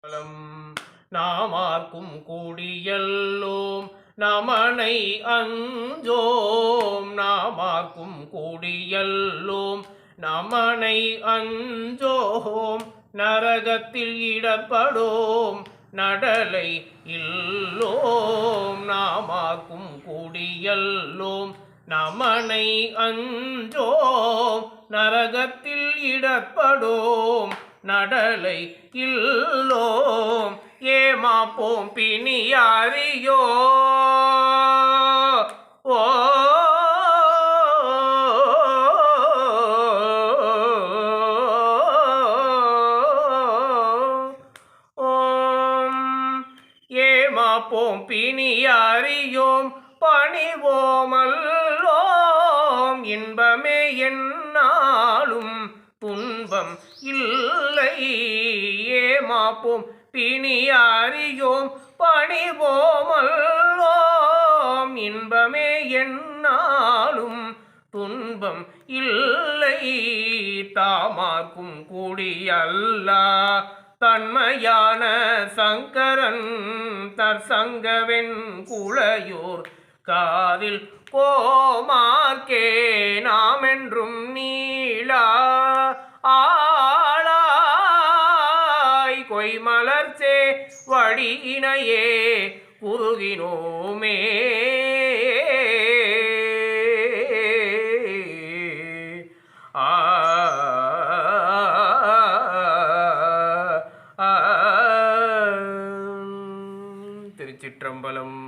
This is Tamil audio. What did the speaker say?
பலம் நாமார்க்கும் கூடியல்லோம். நமனை அஞ்சோம். நாமார்க்கும் கூடியல்லோம். நமனை அஞ்சோம். நரகத்தில் இடப்படோம். நடலை இல்லோம். நாமாக்கும் கூடியல்லோம். நமனை அஞ்சோம். நரகத்தில் இடப்படோம். நடலை இல்லோம். ஏமாப்போம் பிணியாரியோ ஓ. ஓம். ஏமாப்போம் பிணியாரியோம் பணிவோமல்லோம். இன்பமே என்னாலும் துன்பம் இல்லை ஏமாப்போம் பிணியாரியோம் பணிவோமல்லோம் இன்பமே என்னாலும் துன்பம் இல்லை தாமாக்கும் கூடியல்லா. தன்மையான சங்கரன் தற்சங்கவென் குளையோர் காதில் கோமாக்கே நாம் என்றும் ஆளாய் கொய்மலர்ச்சே வடியினையே குறுகினோமே திருச்சிற்றம்பலம்.